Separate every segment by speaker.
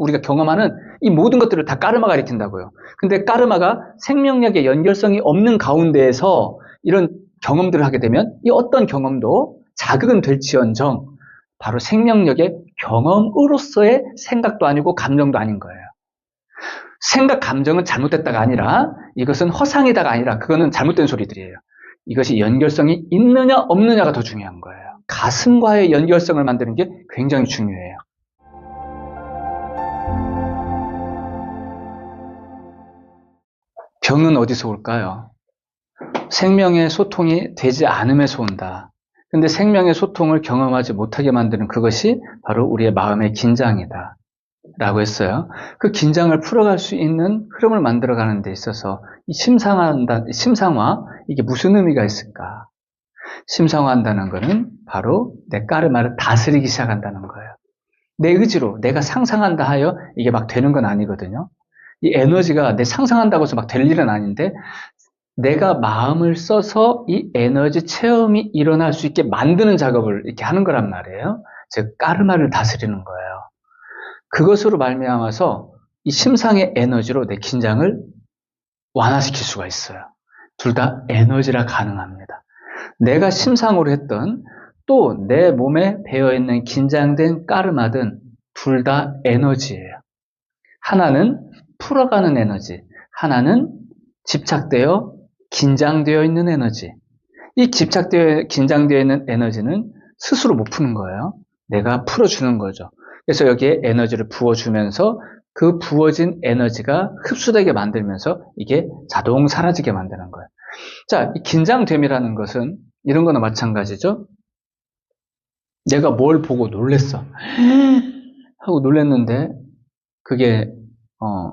Speaker 1: 우리가 경험하는 이 모든 것들을 다 까르마가 일으킨다고요. 근데 까르마가 생명력의 연결성이 없는 가운데에서 이런 경험들을 하게 되면 이 어떤 경험도 자극은 될지언정 바로 생명력의 경험으로서의 생각도 아니고 감정도 아닌 거예요. 생각, 감정은 잘못됐다가 아니라 이것은 허상이다가 아니라 그거는 잘못된 소리들이에요. 이것이 연결성이 있느냐 없느냐가 더 중요한 거예요. 가슴과의 연결성을 만드는 게 굉장히 중요해요. 병은 어디서 올까요? 생명의 소통이 되지 않음에서 온다. 근데 생명의 소통을 경험하지 못하게 만드는 그것이 바로 우리의 마음의 긴장이다. 라고 했어요. 그 긴장을 풀어갈 수 있는 흐름을 만들어가는 데 있어서 이 심상한다, 심상화, 이게 무슨 의미가 있을까? 심상화한다는 것은 바로 내 까르마를 다스리기 시작한다는 거예요. 내 의지로 내가 상상한다 하여 이게 막 되는 건 아니거든요. 이 에너지가 내 상상한다고 해서 막 될 일은 아닌데 내가 마음을 써서 이 에너지 체험이 일어날 수 있게 만드는 작업을 이렇게 하는 거란 말이에요. 즉 까르마를 다스리는 거예요. 그것으로 말미암아서 이 심상의 에너지로 내 긴장을 완화시킬 수가 있어요. 둘 다 에너지라 가능합니다. 내가 심상으로 했던 또 내 몸에 배어 있는 긴장된 까르마든 둘 다 에너지예요. 하나는 풀어가는 에너지, 하나는 집착되어 긴장되어 있는 에너지. 이 집착되어 긴장되어 있는 에너지는 스스로 못 푸는 거예요. 내가 풀어주는 거죠. 그래서 여기에 에너지를 부어주면서 그 부어진 에너지가 흡수되게 만들면서 이게 자동 사라지게 만드는 거예요. 자, 긴장됨이라는 것은 이런 거나 마찬가지죠. 내가 뭘 보고 놀랬어. 하고 놀랬는데 그게 어,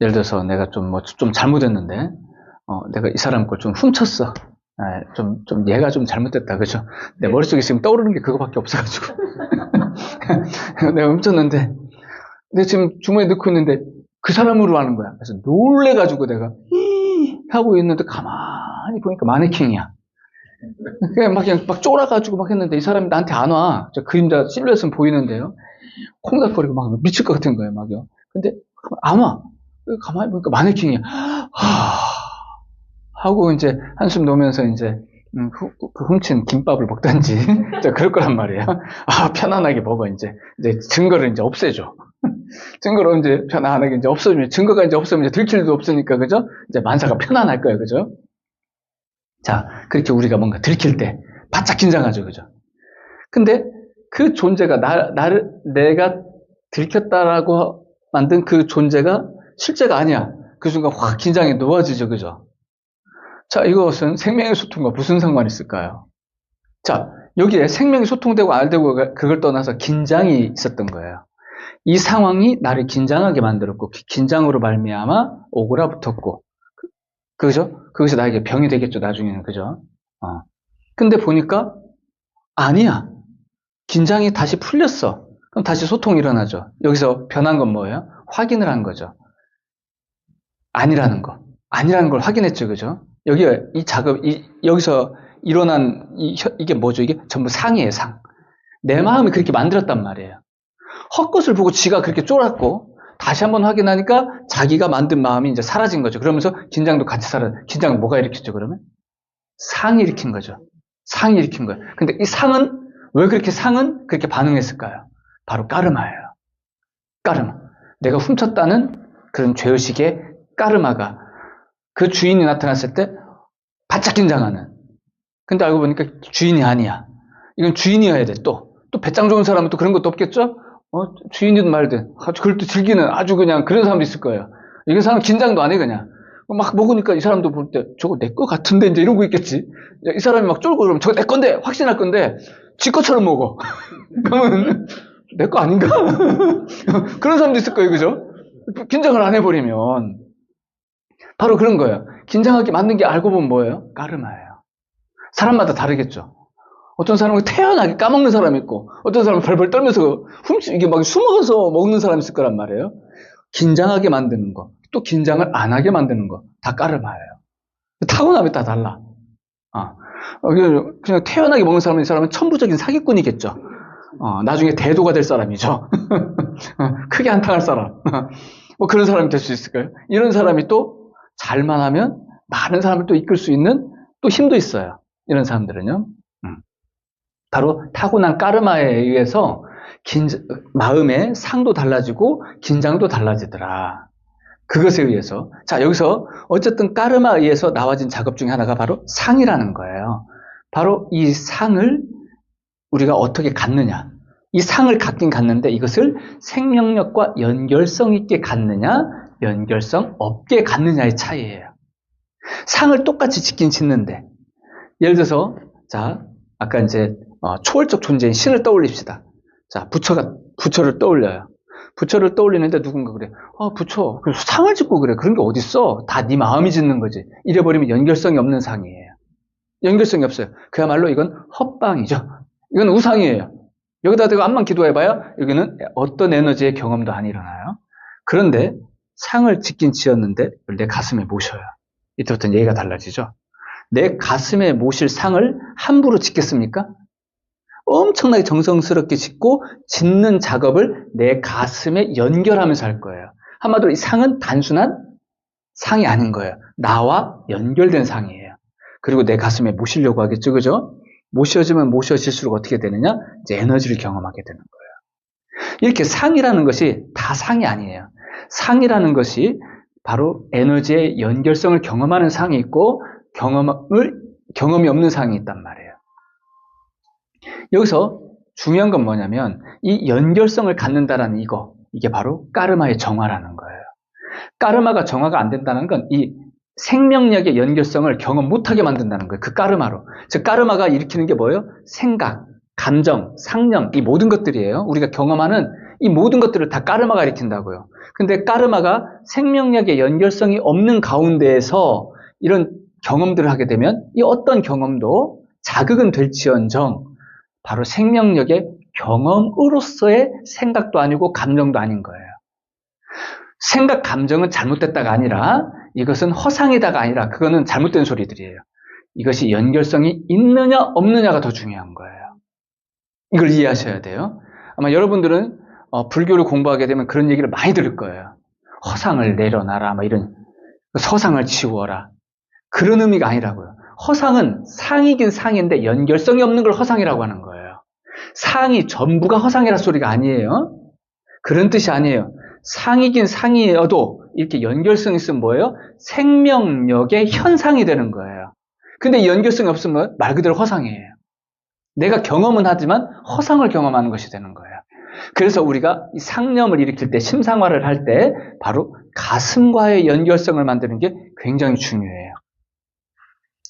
Speaker 1: 예를 들어서 내가 좀 뭐 좀 잘못했는데 어, 내가 이 사람 걸 좀 훔쳤어. 아, 좀, 좀 얘가 좀 잘못됐다. 그죠? 내 머릿속에 지금 떠오르는 게 그거밖에 없어가지고. 내가 훔쳤는데, 내가 지금 주머니에 넣고 있는데 그 사람으로 하는 거야. 그래서 놀래가지고 내가 하고 있는데 가만히 보니까 마네킹이야. 그냥 막, 그냥 막 쫄아가지고 막 했는데 이 사람이 나한테 안 와. 저 그림자 실루엣은 보이는데요. 콩닥거리고 막 미칠 것 같은 거예요, 막요. 근데 안 와. 가만히 보니까 마네킹이야. 하... 하고 이제 한숨 놓으면서 이제 음, 후, 그 훔친 김밥을 먹던지 그럴 거란 말이에요. 아 편안하게 먹어 이제 이제 증거를 이제 없애줘. 증거를 이제 편안하게 이제 없어지면 증거가 이제 없으면 이제 들킬 일도 없으니까 그죠? 이제 만사가 편안할 거예요, 그죠? 자 그렇게 우리가 뭔가 들킬 때 바짝 긴장하죠, 그죠? 근데 그 존재가 나, 나를 내가 들켰다라고 만든 그 존재가 실제가 아니야. 그 순간 확 긴장이 놓아지죠, 그죠? 자, 이것은 생명의 소통과 무슨 상관이 있을까요? 자, 여기에 생명이 소통되고 안 되고 그걸 떠나서 긴장이 있었던 거예요. 이 상황이 나를 긴장하게 만들었고 긴장으로 말미암아 오그라붙었고 그죠? 그것이 나에게 병이 되겠죠 나중에는 그죠? 어. 근데 보니까 아니야 긴장이 다시 풀렸어 그럼 다시 소통이 일어나죠 여기서 변한 건 뭐예요? 확인을 한 거죠 아니라는 거 아니라는 걸 확인했죠 그죠? 여기 이 작업, 이, 여기서 일어난 이, 이게 뭐죠? 이게 전부 상이에요, 상. 내 마음이 그렇게 만들었단 말이에요. 헛것을 보고 지가 그렇게 쫄았고 다시 한번 확인하니까 자기가 만든 마음이 이제 사라진 거죠. 그러면서 긴장도 같이 사라. 긴장 뭐가 일으켰죠, 그러면? 상이 일으킨 거죠. 상이 일으킨 거예요. 근데 이 상은 왜 그렇게 상은 그렇게 반응했을까요? 바로 까르마예요. 까르마. 내가 훔쳤다는 그런 죄의식의 까르마가 그 주인이 나타났을 때 바짝 긴장하는. 근데 알고 보니까 주인이 아니야. 이건 주인이어야 돼, 또. 또 배짱 좋은 사람은 또 그런 것도 없겠죠? 어, 주인이든 말든. 그걸 또 즐기는 아주 그냥 그런 사람도 있을 거예요. 이런 사람 긴장도 안 해, 그냥. 막 먹으니까 이 사람도 볼 때 저거 내 거 같은데 이제 이러고 있겠지. 이 사람이 막 쫄고 그러면 저거 내 건데 확신할 건데 지 것처럼 먹어. 그러면 내 거 아닌가? 그런 사람도 있을 거예요, 그죠? 긴장을 안 해버리면. 바로 그런 거예요. 긴장하게 만든 게 알고 보면 뭐예요? 까르마예요. 사람마다 다르겠죠. 어떤 사람은 태연하게 까먹는 사람이 있고, 어떤 사람은 벌벌 떨면서 훔치, 이게 막 숨어서 먹는 사람이 있을 거란 말이에요. 긴장하게 만드는 거, 또 긴장을 안 하게 만드는 거, 다 까르마예요. 타고남이 다 달라. 아, 그냥 태연하게 먹는 사람은 이 사람은 천부적인 사기꾼이겠죠. 어, 나중에 대도가 될 사람이죠. 크게 한탕할 사람. 뭐 그런 사람이 될 수 있을까요? 이런 사람이 또 잘만 하면 많은 사람을 또 이끌 수 있는 또 힘도 있어요. 이런 사람들은요. 음. 바로 타고난 까르마에 의해서 긴, 마음의 상도 달라지고 긴장도 달라지더라. 그것에 의해서. 자, 여기서 어쨌든 까르마에 의해서 나와진 작업 중에 하나가 바로 상이라는 거예요. 바로 이 상을 우리가 어떻게 갖느냐. 이 상을 갖긴 갖는데 이것을 생명력과 연결성 있게 갖느냐, 연결성 없게 갖느냐의 차이예요. 상을 똑같이 짓긴 짓는데, 예를 들어서, 자, 아까 이제 어, 초월적 존재인 신을 떠올립시다. 자, 부처가, 부처를 떠올려요. 부처를 떠올리는데 누군가 그래. 아, 부처, 그 상을 짓고 그래. 그런 게 어딨어. 다 네 마음이 짓는 거지. 이래버리면 연결성이 없는 상이에요. 연결성이 없어요. 그야말로 이건 헛방이죠. 이건 우상이에요. 여기다 대고 암만 기도해봐야 여기는 어떤 에너지의 경험도 안 일어나요. 그런데 상을 짓긴 지었는데 내 가슴에 모셔요. 이때부터는 얘기가 달라지죠. 내 가슴에 모실 상을 함부로 짓겠습니까? 엄청나게 정성스럽게 짓고 짓는 작업을 내 가슴에 연결하면서 할 거예요. 한마디로 이 상은 단순한 상이 아닌 거예요. 나와 연결된 상이에요. 그리고 내 가슴에 모시려고 하겠죠, 그죠? 모셔지면 모셔질수록 어떻게 되느냐? 이제 에너지를 경험하게 되는 거예요. 이렇게 상이라는 것이 다 상이 아니에요. 상이라는 것이 바로 에너지의 연결성을 경험하는 상이 있고 경험을 경험이 없는 상이 있단 말이에요. 여기서 중요한 건 뭐냐면 이 연결성을 갖는다라는 이거 이게 바로 까르마의 정화라는 거예요. 까르마가 정화가 안 된다는 건 이 생명력의 연결성을 경험 못하게 만든다는 거예요. 그 까르마로. 즉 까르마가 일으키는 게 뭐예요? 생각, 감정, 상념 이 모든 것들이에요. 우리가 경험하는 이 모든 것들을 다 까르마가 일으킨다고요. 근데 까르마가 생명력의 연결성이 없는 가운데에서 이런 경험들을 하게 되면 이 어떤 경험도 자극은 될지언정 바로 생명력의 경험으로서의 생각도 아니고 감정도 아닌 거예요. 생각, 감정은 잘못됐다가 아니라 이것은 허상이다가 아니라 그거는 잘못된 소리들이에요. 이것이 연결성이 있느냐 없느냐가 더 중요한 거예요. 이걸 이해하셔야 돼요. 아마 여러분들은 어, 불교를 공부하게 되면 그런 얘기를 많이 들을 거예요. 허상을 내려놔라, 막 이런 서상을 지워라. 그런 의미가 아니라고요. 허상은 상이긴 상인데 연결성이 없는 걸 허상이라고 하는 거예요. 상이 전부가 허상이라 소리가 아니에요. 그런 뜻이 아니에요. 상이긴 상이어도 이렇게 연결성이 있으면 뭐예요? 생명력의 현상이 되는 거예요. 근데 연결성이 없으면 말 그대로 허상이에요. 내가 경험은 하지만 허상을 경험하는 것이 되는 거예요. 그래서 우리가 이 상념을 일으킬 때, 심상화를 할 때, 바로 가슴과의 연결성을 만드는 게 굉장히 중요해요.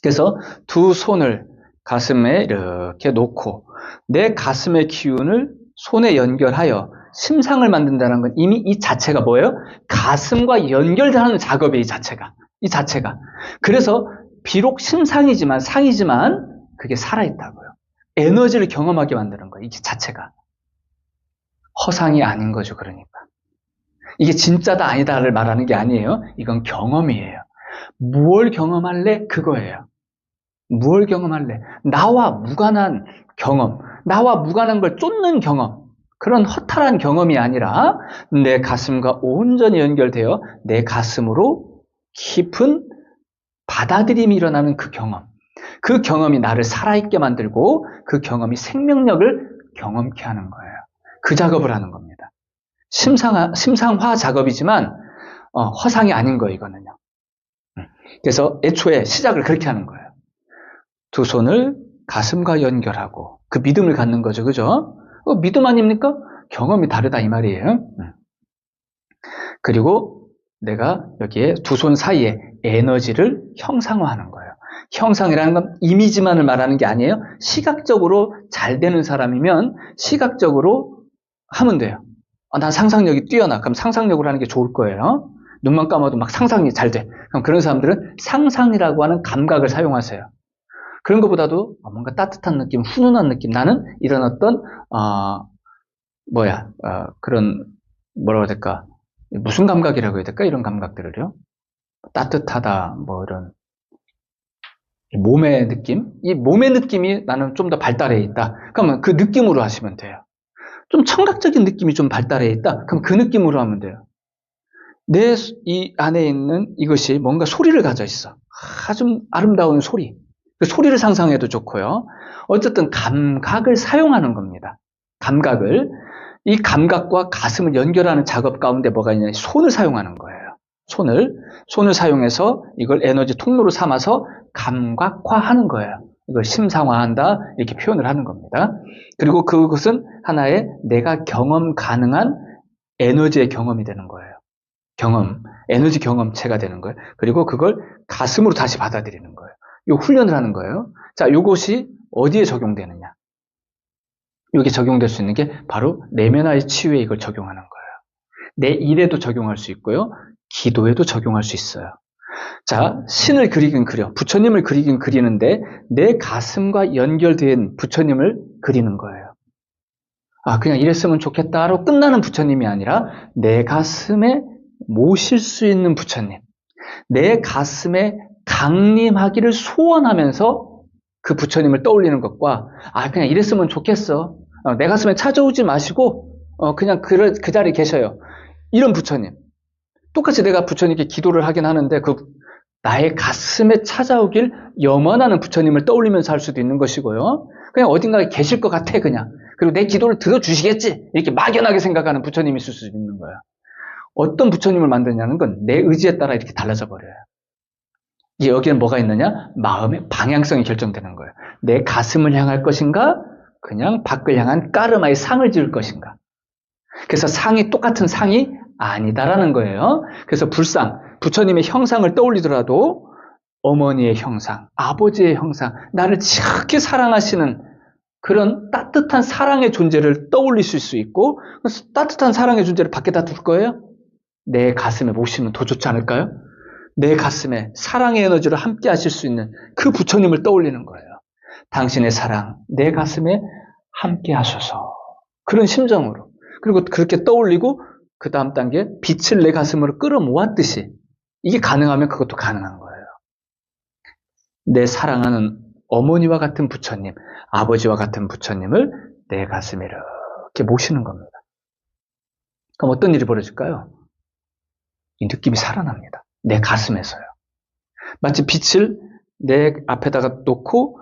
Speaker 1: 그래서 두 손을 가슴에 이렇게 놓고, 내 가슴의 기운을 손에 연결하여 심상을 만든다는 건 이미 이 자체가 뭐예요? 가슴과 연결하는 작업이에요, 이 자체가. 이 자체가. 그래서 비록 심상이지만, 상이지만, 그게 살아있다고요. 에너지를 경험하게 만드는 거예요, 이 자체가. 허상이 아닌 거죠, 그러니까. 이게 진짜다 아니다를 말하는 게 아니에요. 이건 경험이에요. 무엇 경험할래? 그거예요. 무엇 경험할래? 나와 무관한 경험, 나와 무관한 걸 쫓는 경험, 그런 허탈한 경험이 아니라 내 가슴과 온전히 연결되어 내 가슴으로 깊은 받아들임이 일어나는 그 경험. 그 경험이 나를 살아있게 만들고 그 경험이 생명력을 경험케 하는 거예요. 그 작업을 하는 겁니다. 심상화, 심상화 작업이지만 어, 허상이 아닌 거예요, 이거는요. 음. 그래서 애초에 시작을 그렇게 하는 거예요. 두 손을 가슴과 연결하고 그 믿음을 갖는 거죠, 그죠? 어, 믿음 아닙니까? 경험이 다르다 이 말이에요. 음. 그리고 내가 여기에 두 손 사이에 에너지를 형상화하는 거예요. 형상이라는 건 이미지만을 말하는 게 아니에요. 시각적으로 잘 되는 사람이면 시각적으로 하면 돼요. 아, 난 상상력이 뛰어나. 그럼 상상력으로 하는 게 좋을 거예요. 눈만 감아도 막 상상이 잘 돼. 그럼 그런 사람들은 상상이라고 하는 감각을 사용하세요. 그런 것보다도 뭔가 따뜻한 느낌, 훈훈한 느낌. 나는 이런 어떤 어, 뭐야 어, 그런 뭐라고 해야 될까? 무슨 감각이라고 해야 될까? 이런 감각들을요. 따뜻하다, 뭐 이런 몸의 느낌? 이 몸의 느낌이 나는 좀 더 발달해 있다. 그러면 그 느낌으로 하시면 돼요. 좀 청각적인 느낌이 좀 발달해 있다. 그럼 그 느낌으로 하면 돼요. 내 이 안에 있는 이것이 뭔가 소리를 가져 있어. 아주 아름다운 소리. 그 소리를 상상해도 좋고요. 어쨌든 감각을 사용하는 겁니다. 감각을. 이 감각과 가슴을 연결하는 작업 가운데 뭐가 있냐. 손을 사용하는 거예요. 손을. 손을 사용해서 이걸 에너지 통로로 삼아서 감각화하는 거예요. 이걸 심상화한다. 이렇게 표현을 하는 겁니다. 그리고 그것은 하나의 내가 경험 가능한 에너지의 경험이 되는 거예요. 경험, 에너지 경험체가 되는 거예요. 그리고 그걸 가슴으로 다시 받아들이는 거예요. 이 훈련을 하는 거예요. 자, 이것이 어디에 적용되느냐? 이게 적용될 수 있는 게 바로 내면화의 치유에 이걸 적용하는 거예요. 내 일에도 적용할 수 있고요. 기도에도 적용할 수 있어요. 자, 신을 그리긴 그려. 부처님을 그리긴 그리는데 내 가슴과 연결된 부처님을 그리는 거예요. 아, 그냥 이랬으면 좋겠다로 끝나는 부처님이 아니라 내 가슴에 모실 수 있는 부처님. 내 가슴에 강림하기를 소원하면서 그 부처님을 떠올리는 것과 아 그냥 이랬으면 좋겠어. 어, 내 가슴에 찾아오지 마시고 어, 그냥 그, 그 자리에 계셔요. 이런 부처님. 똑같이 내가 부처님께 기도를 하긴 하는데 그 나의 가슴에 찾아오길 염원하는 부처님을 떠올리면서 할 수도 있는 것이고요. 그냥 어딘가에 계실 것 같아 그냥. 그리고 내 기도를 들어주시겠지 이렇게 막연하게 생각하는 부처님이 있을 수 있는 거예요. 어떤 부처님을 만드냐는 건 내 의지에 따라 이렇게 달라져 버려요. 여기는 뭐가 있느냐? 마음의 방향성이 결정되는 거예요. 내 가슴을 향할 것인가? 그냥 밖을 향한 까르마의 상을 지을 것인가? 그래서 상이 똑같은 상이 아니다라는 거예요. 그래서 불상, 부처님의 형상을 떠올리더라도 어머니의 형상, 아버지의 형상, 나를 지극히 사랑하시는 그런 따뜻한 사랑의 존재를 떠올리실 수 있고 따뜻한 사랑의 존재를 밖에다 둘 거예요? 내 가슴에 모시면 더 좋지 않을까요? 내 가슴에 사랑의 에너지를 함께 하실 수 있는 그 부처님을 떠올리는 거예요. 당신의 사랑, 내 가슴에 함께 하셔서. 그런 심정으로. 그리고 그렇게 떠올리고 그 다음 단계 빛을 내 가슴으로 끌어모았듯이 이게 가능하면 그것도 가능한 거예요. 내 사랑하는 어머니와 같은 부처님, 아버지와 같은 부처님을 내 가슴에 이렇게 모시는 겁니다. 그럼 어떤 일이 벌어질까요? 이 느낌이 살아납니다. 내 가슴에서요. 마치 빛을 내 앞에다가 놓고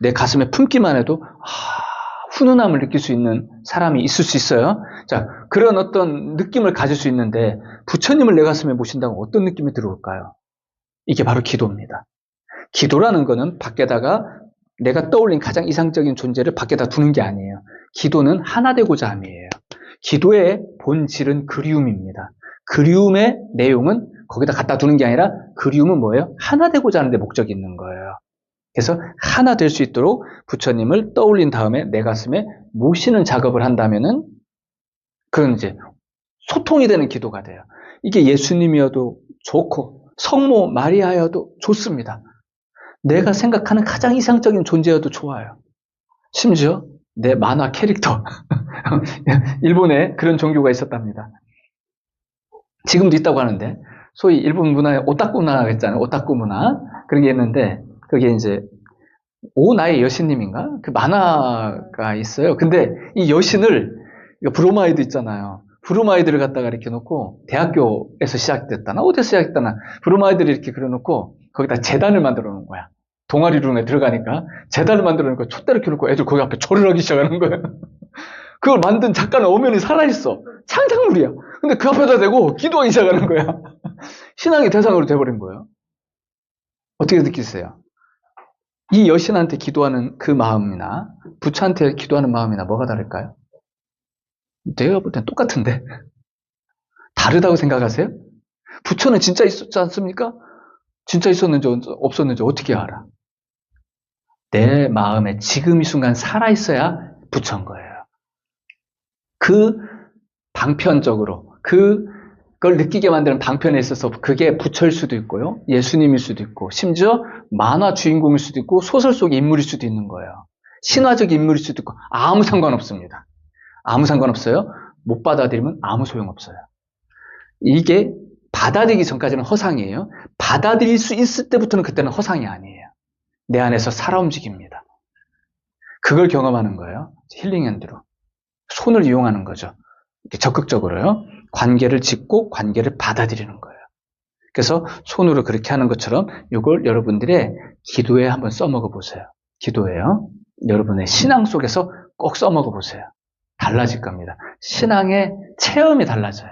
Speaker 1: 내 가슴에 품기만 해도 아, 훈훈함을 느낄 수 있는 사람이 있을 수 있어요. 자, 그런 어떤 느낌을 가질 수 있는데 부처님을 내 가슴에 모신다면 어떤 느낌이 들어올까요? 이게 바로 기도입니다. 기도라는 거는 밖에다가 내가 떠올린 가장 이상적인 존재를 밖에다 두는 게 아니에요. 기도는 하나 되고자 함이에요. 기도의 본질은 그리움입니다. 그리움의 내용은 거기다 갖다 두는 게 아니라 그리움은 뭐예요? 하나 되고자 하는 데 목적이 있는 거예요. 그래서 하나 될 수 있도록 부처님을 떠올린 다음에 내 가슴에 모시는 작업을 한다면은 그건 이제 소통이 되는 기도가 돼요. 이게 예수님이어도 좋고 성모 마리아여도 좋습니다. 내가 생각하는 가장 이상적인 존재여도 좋아요. 심지어 내 만화 캐릭터. 일본에 그런 종교가 있었답니다. 지금도 있다고 하는데 소위 일본 문화에 오타쿠 문화가 있잖아요. 오타쿠 문화. 그런 게 있는데 그게 이제 오나의 여신님인가? 그 만화가 있어요. 근데 이 여신을 브로마이드 있잖아요. 브로마이드를 갖다가 이렇게 놓고 대학교에서 시작됐다나 어디서 시작했다나 브로마이드를 이렇게 그려놓고 거기다 재단을 만들어 놓은 거야. 동아리 룸에 들어가니까 재단을 만들어 놓고 촛대를 켜놓고 애들 거기 앞에 절을 하기 시작하는 거예요. 그걸 만든 작가는 엄연히 살아있어. 창작물이야. 근데 그 앞에다 대고 기도하기 시작하는 거야. 신앙의 대상으로 돼버린 거예요. 어떻게 느끼세요? 이 여신한테 기도하는 그 마음이나 부처한테 기도하는 마음이나 뭐가 다를까요? 내가 볼 땐 똑같은데 다르다고 생각하세요? 부처는 진짜 있었지 않습니까? 진짜 있었는지 없었는지 어떻게 알아? 내 마음에 지금 이 순간 살아있어야 부처인 거예요. 그 방편적으로 그 걸 느끼게 만드는 방편에 있어서 그게 부처일 수도 있고요. 예수님일 수도 있고 심지어 만화 주인공일 수도 있고 소설 속 인물일 수도 있는 거예요. 신화적 인물일 수도 있고 아무 상관없습니다. 아무 상관없어요. 못 받아들이면 아무 소용없어요. 이게 받아들이기 전까지는 허상이에요. 받아들일 수 있을 때부터는 그때는 허상이 아니에요. 내 안에서 살아 움직입니다. 그걸 경험하는 거예요. 힐링 핸드로. 손을 이용하는 거죠. 적극적으로요. 관계를 짓고 관계를 받아들이는 거예요. 그래서 손으로 그렇게 하는 것처럼 이걸 여러분들의 기도에 한번 써먹어 보세요. 기도에요. 여러분의 신앙 속에서 꼭 써먹어 보세요. 달라질 겁니다. 신앙의 체험이 달라져요.